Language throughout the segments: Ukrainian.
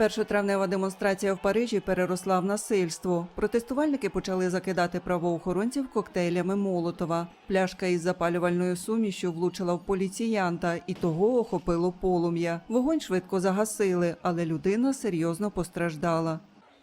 Першотравнева демонстрація в Парижі переросла в насильство. Протестувальники почали закидати правоохоронців коктейлями Молотова. Пляшка із запалювальною сумішю влучила в поліціянта, і того охопило полум'я. Вогонь швидко загасили, але людина серйозно постраждала.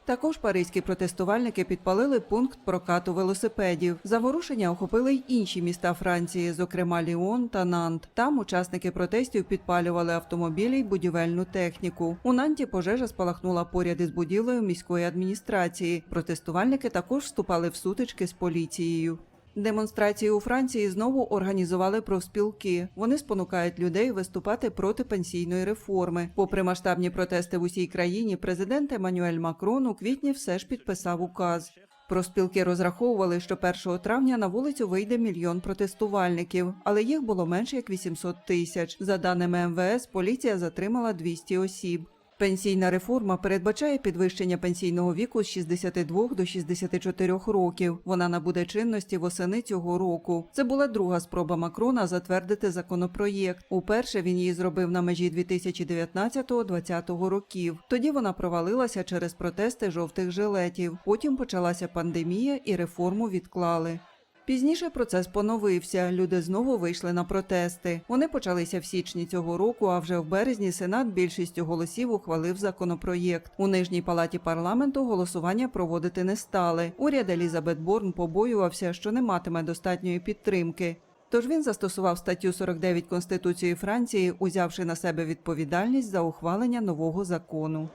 Також паризькі протестувальники підпалили пункт прокату велосипедів. Заворушення охопили й інші міста Франції, зокрема Ліон та Нант. Там учасники протестів підпалювали автомобілі й будівельну техніку. У Нанті пожежа спалахнула поряд із будівлею міської адміністрації. Протестувальники також вступали в сутички з поліцією. Демонстрації у Франції знову організували профспілки. Вони спонукають людей виступати проти пенсійної реформи. Попри масштабні протести в усій країні, президент Еммануель Макрон у квітні все ж підписав указ. Профспілки розраховували, що 1 травня на вулицю вийде мільйон протестувальників, але їх було менше як 800 тисяч. За даними МВС, поліція затримала 200 осіб. Пенсійна реформа передбачає підвищення пенсійного віку з 62 до 64 років. Вона набуде чинності восени цього року. Це була друга спроба Макрона затвердити законопроєкт. Уперше він її зробив на межі 2019-2020 років. Тоді вона провалилася через протести жовтих жилетів. Потім почалася пандемія і реформу відклали. Пізніше процес поновився. Люди знову вийшли на протести. Вони почалися в січні цього року. А вже в березні Сенат більшістю голосів ухвалив законопроєкт. У нижній палаті парламенту голосування проводити не стали. Уряд Елізабет Борн побоювався, що не матиме достатньої підтримки. Тож він застосував статтю 49 Конституції Франції, узявши на себе відповідальність за ухвалення нового закону.